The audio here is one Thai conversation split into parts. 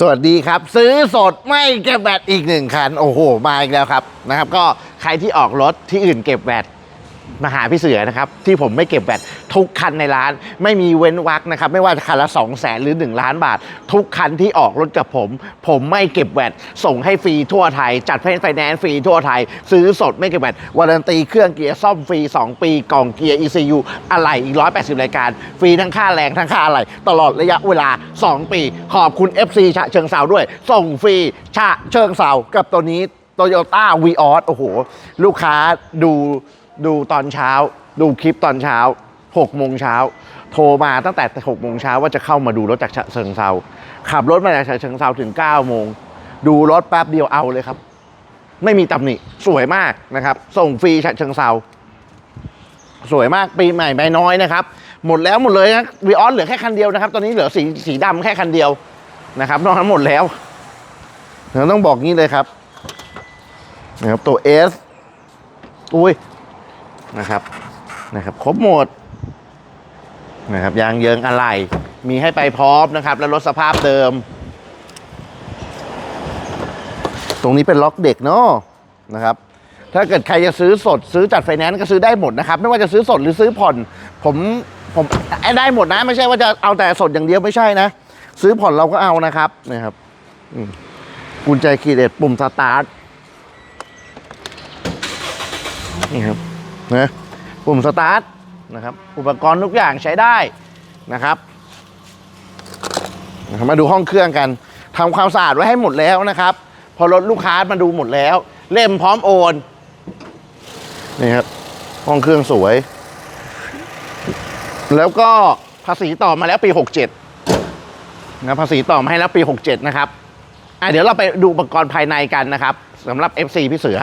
สวัสดีครับ ซื้อสดไม่เก็บแบตอีกหนึ่งคัน โอ้โห มาอีกแล้วครับนะครับ ก็ใครที่ออกรถที่อื่นเก็บแบต มาหาพี่เสือนะครับ ที่ผมไม่เก็บแบตทุกคันในร้าน ไม่มีเว้นวักนะครับ ไม่ว่าคันละ 2 0 0แสนหรือ 1 ล้านบาท ทุกคันที่ออกรถกับผม ผมไม่เก็บแบตส่งให้ฟรีทั่วไทย จัดให้ไฟแนนซ์ฟรีทั่วไทย ซื้อสดไม่เก็บแบตวารันตีเครื่องเกียร์ซ่อมฟรี 2 ปีกล่องเกียร์ ECU อะไรอีก 180 รายการ ฟรีทั้งค่าแรงทั้งค่าอะไร ตลอดระยะเวลา 2 ปี ขอบคุณ FC ฉะเชิงเซาด้วย ส่งฟรีฉะเชิงเซากับตัวนี้โตโยต้าวีออสโอ้โห ลูกค้าดู ดูตอนเช้า ดูคลิปตอนเช้า6โมงเช้า โทรมาตั้งแต่6โมงเช้าว่าจะเข้ามาดูรถจากฉะเชิงเซาขับรถมาจากฉะเชิงเซาถึง9โมง ดูรถแป๊บเดียวเอาเลยครับ ไม่มีตำหนิสวยมากนะครับ ส่งฟรีฉะเชิงเซาสวยมากปีใหม่ใบน้อยนะครับ หมดแล้วหมดเลยนะวีออสเหลือแค่คันเดียวนะครับ ตอนนี้เหลือสีสีดำแค่คันเดียวนะครับนอกนั้นหมดแล้วเราต้องบอกงี้เลยครับนะครับตัว S อุ้ย นะครับนะครับครบหมดนะครับยางเยิงอะไร มีให้ไปพร้อมนะครับ แล้วรถสภาพเดิม ตรงนี้เป็นล็อกเด็กเนาะนะครับถ้าเกิดใครจะซื้อสดซื้อจัดไฟแนนซ์ก็ซื้อได้หมดนะครับ ไม่ว่าจะซื้อสดหรือซื้อผ่อน ผมผมได้หมดนะ ไม่ใช่ว่าจะเอาแต่สดอย่างเดียวไม่ใช่นะ ซื้อผ่อนเราก็เอานะครับนะครับกุญแจคีย์เด็ดปุ่มสตาร์ทนี่ครับ นะปุ่มสตาร์ทนะครับ อุปกรณ์ทุกอย่างใช้ได้นะครับมาดูห้องเครื่องกันทำความสะอาดไว้ให้หมดแล้วนะครับ พอรถลูกค้ามาดูหมดแล้ว เล่มพร้อมโอนนี่ครับห้องเครื่องสวย แล้วก็ภาษีต่อมาแล้วปี 67นะภาษีต่อมาให้แล้วปี 67 นะครับอะเดี๋ยวเราไปดูอุปกรณ์ภายในกันนะครับสำหรับ FC พี่เสือ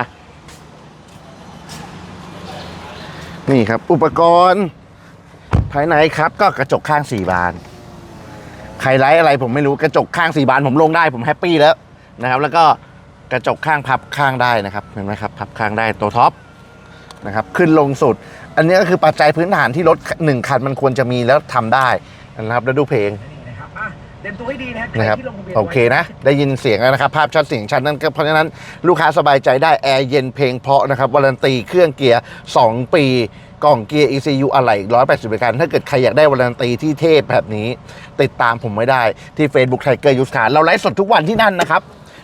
นี่ครับ อุปกรณ์ ภายในครับ ก็กระจกข้างสี่บาน ไฮไลท์อะไรผมไม่รู้กระจกข้างสี่บานผมลงได้ผมแฮปปี้แล้วนะครับ แล้วก็กระจกข้างพับข้างได้นะครับเห็นไหมครับพับข้างได้ตัวท็อปนะครับขึ้นลงสุด อันนี้ก็คือปัจจัยพื้นฐานที่รถหนึ่งคันมันควรจะมีแล้วทำได้นะครับแล้วดูเพลง เตรียมตัวให้ดีนะนะครับใที่ลงทะบียนโอเคนะ ได้ยินเสียงแล้วนะครับ ภาพชัดเสียงชัดนั่นก็เพราะฉะนั้นลูกค้าสบายใจได้แอร์เย็นเพลงเพราะนะครับวารันตีเครื่องเกียร์ 2 ปีกล่องเกียร์ ECU อะไรอีก180บริการถ้าเกิดใครอยากได้วารันตีที่เทพแบบนี้ ติดตามผมไม่ได้ที่ Facebook Tiger u s เราไลฟ์สดทุกวันที่นั่นนะครับ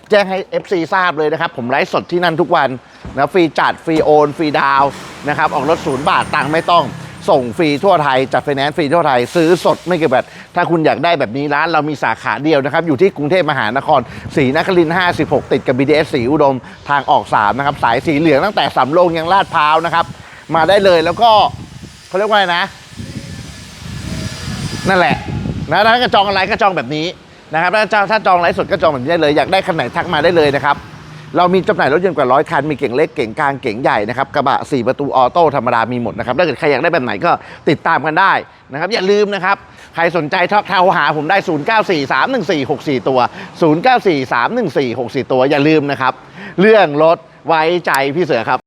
แจ้งให้ FC ทราบเลยนะครับ ผมไลฟ์สดที่นั่นทุกวันนะฟรีจัดฟรีโอนฟรีดาวน์นะครับออกรถศูนย์บาทตังค์ไม่ต้อง ส่งฟรีทั่วไทย จัดไฟแนนซ์ฟรีทั่วไทย ซื้อสดไม่เก็บแบตถ้าคุณอยากได้แบบนี้ร้านเรามีสาขาเดียวนะครับ อยู่ที่กรุงเทพมหานครศรีนครินทร์56 ติดกับ BTS สีอุดม ทางออก 3 นะครับ สายสีเหลืองตั้งแต่สำโรงยังลาดพร้าวนะครับ มาได้เลยแล้วก็เขาเรียกว่าอะไรนะ นั่นแหละนะถ้าจะจองอะไรก็จองแบบนี้นะครับถ้าจะถ้าจองไลฟ์สดก็จองแบบนี้ได้เลยอยากได้คันไหนทักมาได้เลยนะครับ เรามีจำหน่ายรถยนต์กว่าร้อยคัน มีเก่งเล็กเก่งกลางเก่งใหญ่นะครับกระบะ 4 ประตูออโต้ธรรมดามีหมดนะครับถ้าเกิดใครอยากได้แบบไหนก็ติดตามกันได้นะครับอย่าลืมนะครับ ใครสนใจทักเทาหาผมได้ 09431464 ตัว 09431464 ตัวอย่าลืมนะครับเรื่องรถไว้ใจพี่เสือครับ